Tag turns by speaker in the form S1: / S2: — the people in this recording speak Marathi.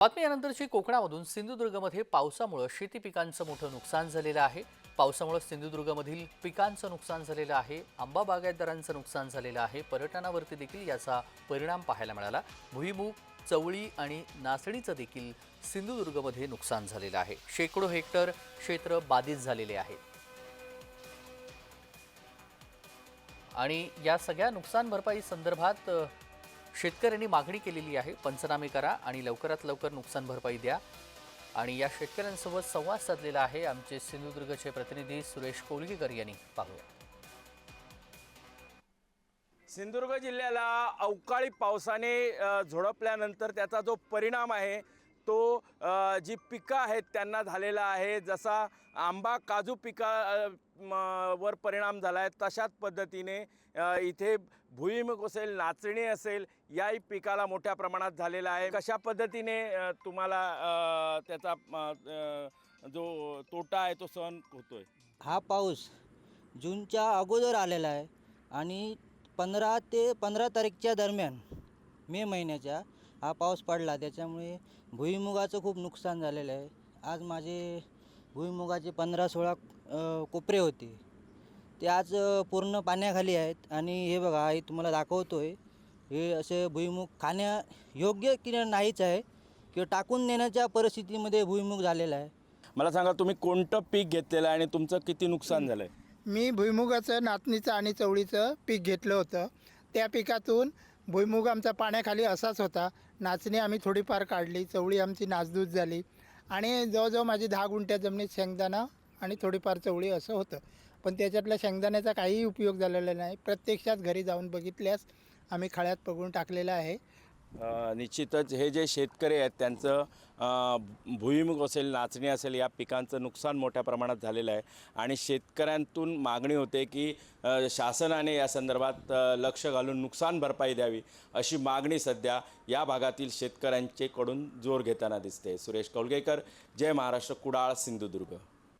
S1: बातमीनंतरची कोकणामधून सिंधुदुर्गमध्ये पावसामुळे शेती पिकांचं मोठं नुकसान झालेलं आहे. पावसामुळे सिंधुदुर्गमधील पिकांचं नुकसान झालेलं आहे. आंबा बागायतदारांचं नुकसान झालेलं आहे. पर्यटनावरती देखील याचा परिणाम पाहायला मिळाला. भुईमूग चवळी आणि नाचणीचं देखील सिंधुदुर्गमध्ये नुकसान झालेलं आहे. शेकडो हेक्टर क्षेत्र बाधित झालेले आहे. आणि या सगळ्या नुकसान भरपाई संदर्भात शेतकऱ्यांनी मागणी केलेली आहे पंचनामे करा आणि लवकरात लवकर नुकसान भरपाई द्या. आणि या शेतकऱ्यांसोबत संवाद साधलेला आहे आमचे सिंधुदुर्गचे प्रतिनिधी सुरेश कोलगेकर यांनी. पाहूया.
S2: सिंधुदुर्ग जिल्ह्याला अवकाळी पावसाने झोडपल्यानंतर त्याचा जो परिणाम आहे तो जी पिकं आहेत त्यांना झालेला आहे. जसा आंबा काजू पिका म, वर परिणाम झाला आहे तशाच पद्धतीने इथे भुईमुग असेल नाचणी असेल याही पिकाला मोठ्या प्रमाणात झालेला आहे. कशा पद्धतीने तुम्हाला त्याचा जो तोटा आहे तो सहन आहे
S3: हा पाऊस जूनच्या अगोदर आलेला आहे आणि पंधरा ते पंधरा तारीखच्या दरम्यान मे महिन्याच्या हा पाऊस पडला त्याच्यामुळे भुईमुगाचं खूप नुकसान झालेलं आहे. आज माझे भुईमुगाचे पंधरा सोळा कोपरे होते. ते आज पूर्ण पाण्याखाली आहेत आणि हे बघा हे तुम्हाला दाखवतो आहे हे असे भुईमुग खाण्या योग्य की नाहीच आहे किंवा टाकून देण्याच्या परिस्थितीमध्ये भुईमुग झालेला आहे.
S2: मला सांगा तुम्ही कोणतं पीक घेतलेलं आहे आणि तुमचं किती नुकसान झालंय?
S4: मी भुईमुगाचं नाचणीचं आणि चवळीचं पीक घेतलं होतं. त्या पिकातून भुईमुग आमचा पाण्याखाली असाच होता. नाचणी आम्ही थोडीफार काढली चवळी आमची नासधूस झाली आणि जवळजवळ माझी दहा गुंठ्या जमिनीत शेंगदाणा आणि थोडीफार चवळी असं होतं. पण त्याच्यातल्या शेंगदाण्याचा काहीही उपयोग झालेला नाही. प्रत्यक्षात घरी जाऊन बघितल्यास आम्ही खळ्यात पकडून टाकलेलं आहे.
S2: निश्चितच हे जे शेतकरी आहेत त्यांचं भुईमुग असेल नाचणी असेल या पिकांचं नुकसान मोठ्या प्रमाणात झालेलं आहे. आणि शेतकऱ्यांतून मागणी होते की शासनाने या संदर्भात लक्ष घालून नुकसान भरपाई द्यावी अशी मागणी सध्या या भागातील शेतकऱ्यांचे कडून जोर घेताना दिसते. सुरेश कौलगेकर जय महाराष्ट्र कुडाळ सिंधुदुर्ग.